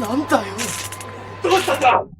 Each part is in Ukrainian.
なんだよ。どうしたんだ？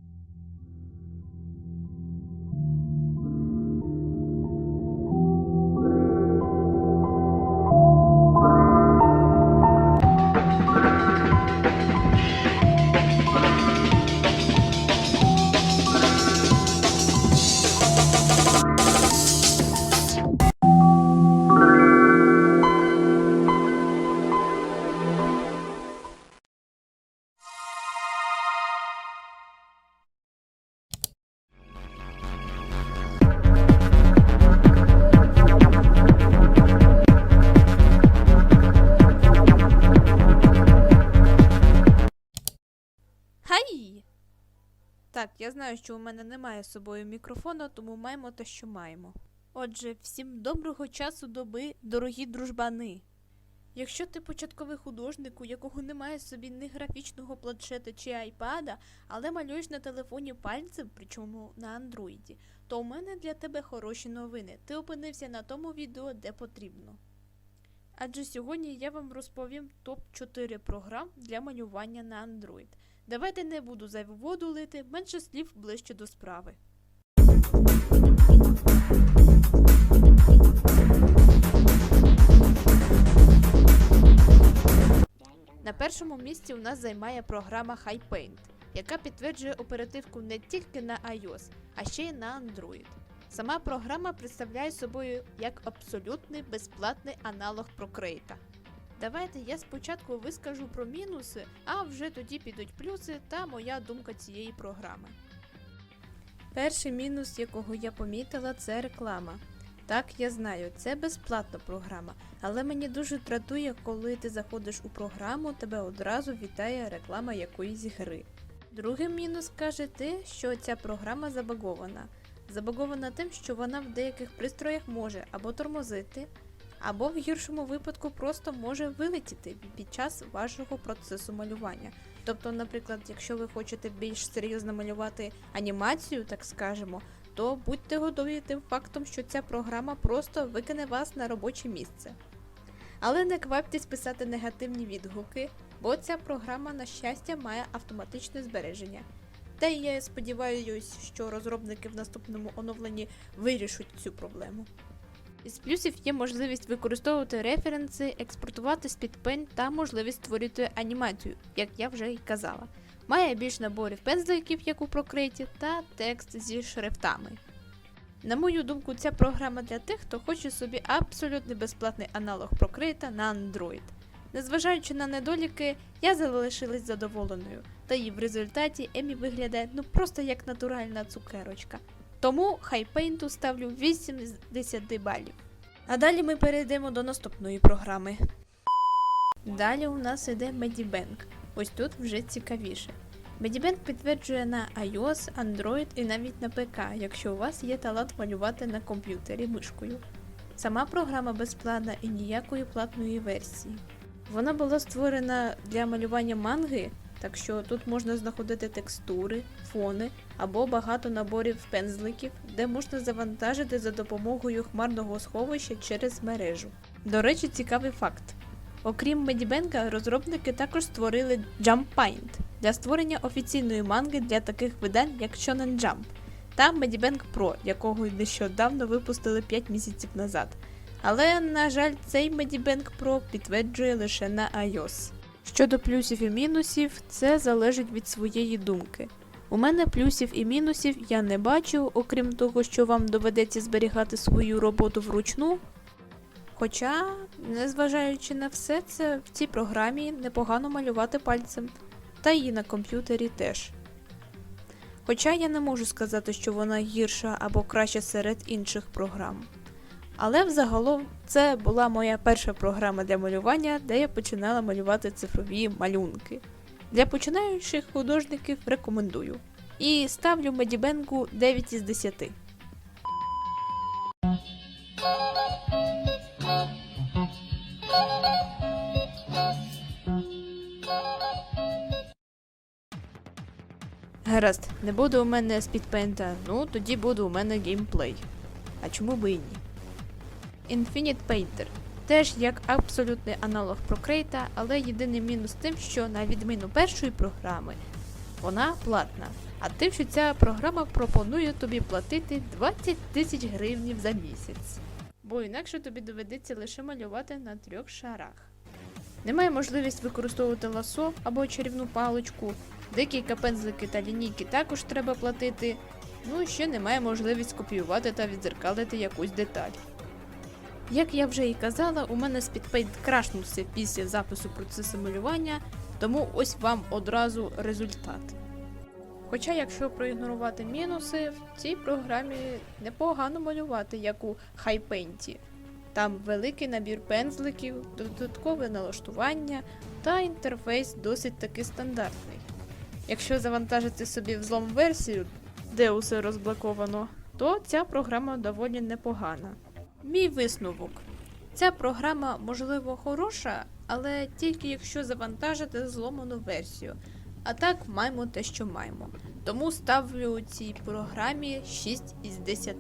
Я знаю, що у мене немає з собою мікрофона, тому маємо те, що маємо. Отже, всім доброго часу доби, дорогі дружбани. Якщо ти початковий художник, у якого немає собі ні графічного планшета чи айпада, але малюєш на телефоні пальцем, причому на андроїді, то у мене для тебе хороші новини. Ти опинився на тому відео, де потрібно. Адже сьогодні я вам розповім топ-4 програм для малювання на Android. Давайте не буду зайву воду лити, менше слів ближче до справи. На першому місці у нас займає програма HiPaint, яка підтверджує оперативку не тільки на iOS, а ще й на Android. Сама програма представляє собою як абсолютний безплатний аналог Procreate. Давайте я спочатку вискажу про мінуси, а вже тоді підуть плюси та моя думка цієї програми. Перший мінус, якого я помітила, це реклама. Так, я знаю, це безплатна програма, але мені дуже дратує, коли ти заходиш у програму, тебе одразу вітає реклама якоїсь гри. Другий мінус каже те, що ця програма забагована. Забагована тим, що вона в деяких пристроях може або тормозити, або в гіршому випадку просто може вилетіти під час вашого процесу малювання. Тобто, наприклад, якщо ви хочете більш серйозно малювати анімацію, так скажемо, то будьте готові тим фактом, що ця програма просто викине вас на робоче місце. Але не кваптесь писати негативні відгуки, бо ця програма, на щастя, має автоматичне збереження. Та й я сподіваюся, що розробники в наступному оновленні вирішать цю проблему. Із плюсів є можливість використовувати референси, експортувати з Pen та можливість створити анімацію, як я вже й казала. Має більш наборів пензликів, як у Procreate, та текст зі шрифтами. На мою думку, ця програма для тих, хто хоче собі абсолютно безплатний аналог Procreate на Android. Незважаючи на недоліки, я залишилась задоволеною, та і в результаті Емі виглядає ну просто як натуральна цукерочка. Тому хайпейнту ставлю 8 з 10 балів. А далі ми перейдемо до наступної програми. Далі у нас іде Medibank. Ось тут вже цікавіше. Medibank підтверджує на iOS, Android і навіть на ПК, якщо у вас є талант малювати на комп'ютері мишкою. Сама програма безплатна і ніякої платної версії. Вона була створена для малювання манги, так що тут можна знаходити текстури, фони або багато наборів пензликів, де можна завантажити за допомогою хмарного сховища через мережу. До речі, цікавий факт. Окрім Медібенка, розробники також створили JumpPaint для створення офіційної манги для таких видань, як Shonen Jump, та Medibank Pro, якого нещодавно випустили 5 місяців назад. Але, на жаль, цей Medibank Pro підтверджує лише на iOS. Щодо плюсів і мінусів, це залежить від своєї думки. У мене плюсів і мінусів я не бачу, окрім того, що вам доведеться зберігати свою роботу вручну. Хоча, незважаючи на все це, в цій програмі непогано малювати пальцем, та і на комп'ютері теж. Хоча я не можу сказати, що вона гірша або краща серед інших програм. Але взагалом це була моя перша програма для малювання, де я починала малювати цифрові малюнки. Для починаючих художників рекомендую. І ставлю Медібенку 9 із 10. Гаразд, не буде у мене спідпента, ну тоді буде у мене геймплей. А чому би і ні? Infinite Painter. Теж як абсолютний аналог Procreate, але єдиний мінус тим, що на відміну першої програми, вона платна. А тим, що ця програма пропонує тобі платити 20 тисяч гривнів за місяць. Бо інакше тобі доведеться лише малювати на трьох шарах. Немає можливість використовувати ласо або чарівну паличку, декілька пензлики та лінійки також треба платити. Ну і ще немає можливість копіювати та відзеркалити якусь деталь. Як я вже і казала, у мене спідпейнт крашнувся після запису процесу малювання, тому ось вам одразу результат. Хоча, якщо проігнорувати мінуси, в цій програмі непогано малювати, як у хайпенті. Там великий набір пензликів, додаткове налаштування та інтерфейс досить таки стандартний. Якщо завантажити собі взлом версію, де усе розблоковано, то ця програма доволі непогана. Мій висновок. Ця програма, можливо, хороша, але тільки якщо завантажити зломану версію. А так маємо те, що маємо. Тому ставлю цій програмі 6 із 10.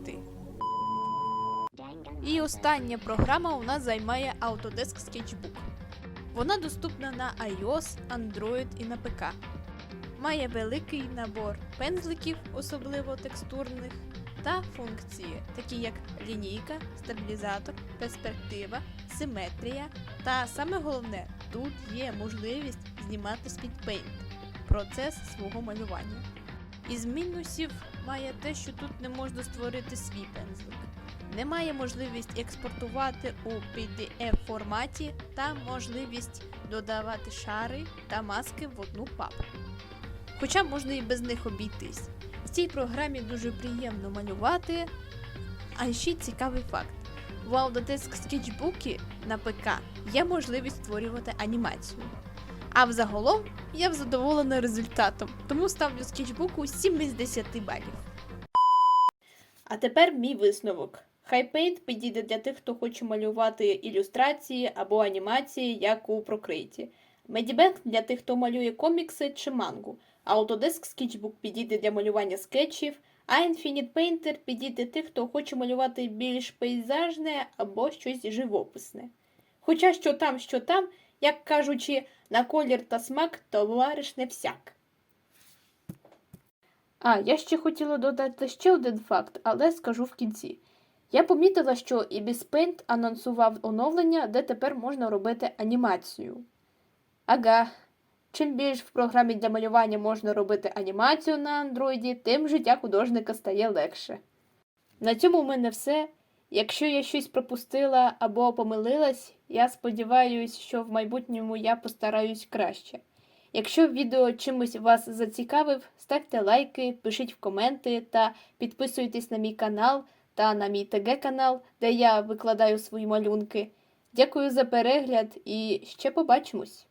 І остання програма у нас займає Autodesk Sketchbook. Вона доступна на iOS, Android і на ПК. Має великий набор пензликів, особливо текстурних, та функції, такі як лінійка, стабілізатор, перспектива, симетрія. Та саме головне, тут є можливість знімати Speedpaint процес свого малювання. Із мінусів має те, що тут не можна створити свій пензлик. Немає можливість експортувати у PDF форматі та можливість додавати шари та маски в одну папку. Хоча можна і без них обійтись. Цій програмі дуже приємно малювати. А ще цікавий факт: в Autodesk Sketchbook на ПК є можливість створювати анімацію. А взагалом я задоволена результатом, тому ставлю скетчбуку 7 із 10 балів. А тепер мій висновок. Хайпейнт підійде для тих, хто хоче малювати ілюстрації або анімації, як у Procreate. Medibang для тих, хто малює комікси чи мангу. Autodesk Sketchbook підійде для малювання скетчів, а Infinite Painter підійде тих, хто хоче малювати більш пейзажне або щось живописне. Хоча що там, що там, як кажучи, на колір та смак товариш не всяк. А, я ще хотіла додати ще один факт, але скажу в кінці. Я помітила, що Ibis Paint анонсував оновлення, де тепер можна робити анімацію. Ага. Чим більш в програмі для малювання можна робити анімацію на андроїді, тим життя художника стає легше. На цьому в мене все. Якщо я щось пропустила або помилилась, я сподіваюся, що в майбутньому я постараюсь краще. Якщо відео чимось вас зацікавив, ставте лайки, пишіть в коменти та підписуйтесь на мій канал та на мій ТГ канал, де я викладаю свої малюнки. Дякую за перегляд і ще побачимось!